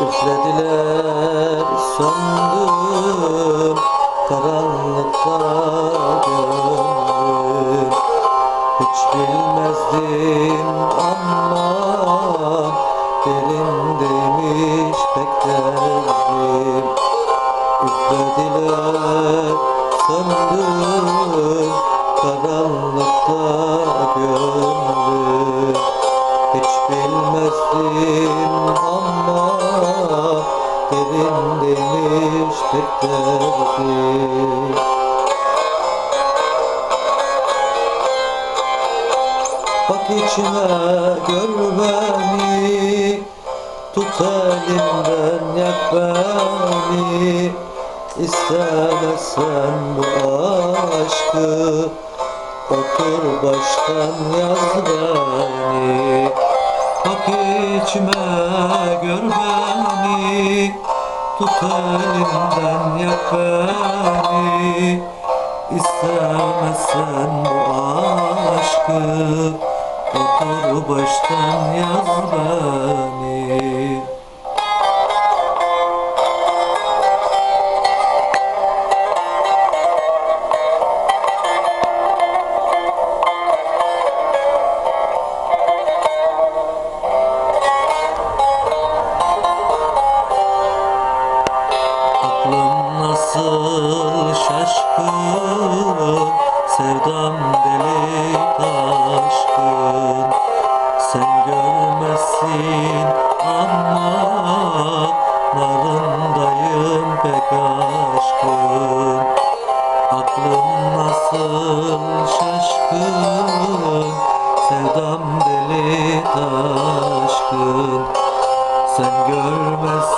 Üflediler söndüm karanlıkta gönlüm Hiç bilmezdim ama derindeymiş pek derdim. Üflediler söndüm karanlıkta gönlüm Hiç bilmezdim ama Bak içime gör beni. Tut elimden yak beni. İstemezsen bu aşkı Otur baştan yaz beni. Bak içime gör beni Tut elimden yak beni İstemezsen bu aşkı Otur baştan yaz beni Sen görmezsin ama Narındayım pek aşkın Aklım nasıl şaşkın Sevdam deli taşkın sen görmezsin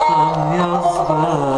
Aşkım